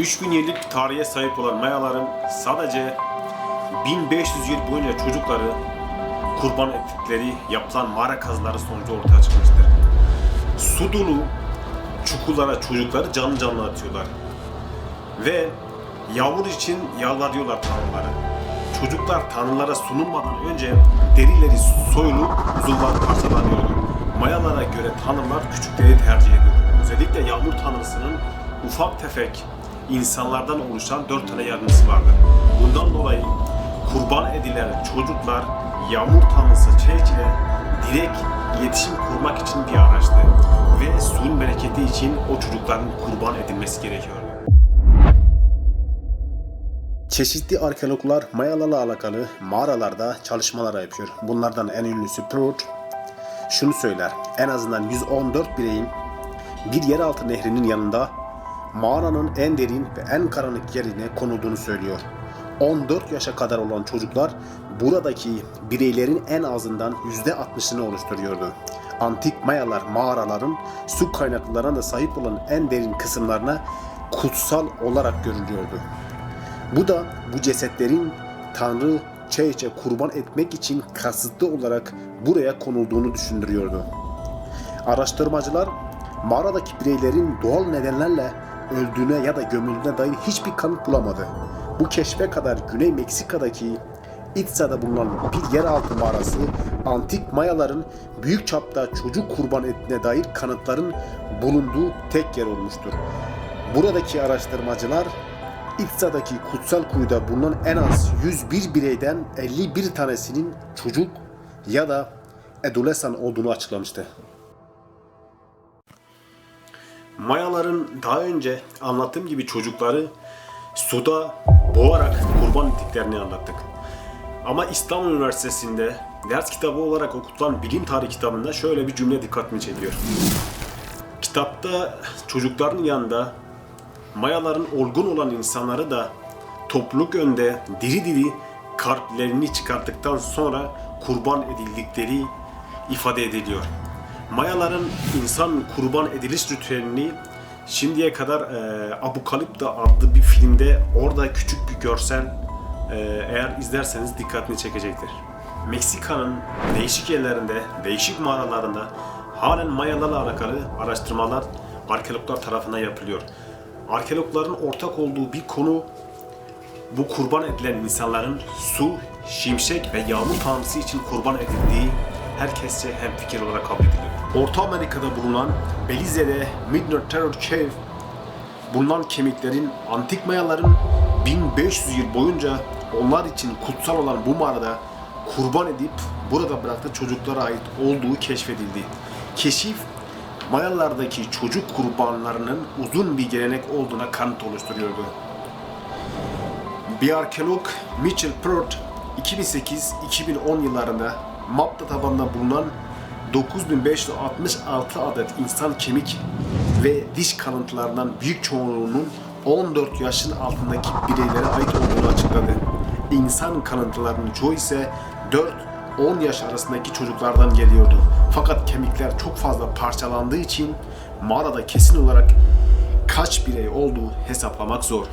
3000 yıllık tarihe sahip olan Mayaların sadece 1500 yıl boyunca çocukları kurban ettikleri yapılan mağara kazıları sonucu ortaya çıkmıştır. Su dolu çukurlara çocukları canlı canlı atıyorlar. Ve yağmur için yalvarıyorlar tanrılara. Çocuklar tanrılara sunulmadan önce derileri soyulup uzuvlar parçalanıyordu. Mayalara göre tanrılar küçükleri tercih ediyordu. Özellikle yağmur tanrısının ufak tefek insanlardan oluşan dört tane yardımcısı vardı. Bundan dolayı kurban edilen çocuklar yağmur tanrısı Çeç ile direkt iletişim kurmak için bir araçtı. Ve suyun bereketi için o çocukların kurban edilmesi gerekiyordu. Çeşitli arkeologlar Mayalarla alakalı mağaralarda çalışmalar yapıyor. Bunlardan en ünlüsü Prout şunu söyler. En azından 114 bireyin bir yeraltı nehrinin yanında mağaranın en derin ve en karanlık yerine konulduğunu söylüyor. 14 yaşa kadar olan çocuklar buradaki bireylerin en azından %60'ını oluşturuyordu. Antik Mayalar mağaraların su kaynaklarına da sahip olan en derin kısımlarına kutsal olarak görülüyordu. Bu da bu cesetlerin Tanrı Çeyç'e kurban etmek için kasıtlı olarak buraya konulduğunu düşündürüyordu. Araştırmacılar mağaradaki bireylerin doğal nedenlerle öldüğüne ya da gömüldüğüne dair hiçbir kanıt bulamadı. Bu keşfe kadar Güney Meksika'daki İtsa'da bulunan bir yeraltı mağarası antik Mayaların büyük çapta çocuk kurban ettiğine dair kanıtların bulunduğu tek yer olmuştur. Buradaki araştırmacılar İtsa'daki kutsal kuyuda bulunan en az 101 bireyden 51 tanesinin çocuk ya da adolescent olduğunu açıklamıştı. Mayaların daha önce anlattığım gibi çocukları suda boğarak kurban ettiklerini anlattık. Ama İstanbul Üniversitesi'nde ders kitabı olarak okutulan bilim tarihi kitabında şöyle bir cümle dikkatimi çekiyor. Kitapta çocukların yanında Mayaların olgun olan insanları da topluluk önde diri diri kalplerini çıkarttıktan sonra kurban edildikleri ifade ediliyor. Mayaların insan kurban ediliş ritüelini şimdiye kadar e, Apokalipta adlı bir filmde orada küçük bir görsel e, eğer izlerseniz dikkatini çekecektir. Meksika'nın değişik yerlerinde, değişik mağaralarında halen Mayalarla alakalı araştırmalar arkeologlar tarafından yapılıyor. Arkeologların ortak olduğu bir konu bu kurban edilen insanların su, şimşek ve yağmur tanrısı için kurban edildiği herkesçe hemfikir olarak kabul ediliyor. Orta Amerika'da bulunan Belize'de Midnight Terror Cave bulunan kemiklerin antik Mayaların 1500 yıl boyunca onlar için kutsal olan bu mağarada kurban edip burada bıraktığı çocuklara ait olduğu keşfedildi. Keşif Mayalardaki çocuk kurbanlarının uzun bir gelenek olduğuna kanıt oluşturuyordu. Bir arkeolog Mitchell Pert 2008-2010 yıllarında Mapta tabanında bulunan 9566 adet insan kemik ve diş kalıntılarından büyük çoğunluğunun 14 yaşın altındaki bireylere ait olduğunu açıkladı. İnsan kalıntılarının çoğu ise 4-10 yaş arasındaki çocuklardan geliyordu. Fakat kemikler çok fazla parçalandığı için mağarada kesin olarak kaç birey olduğu hesaplamak zor.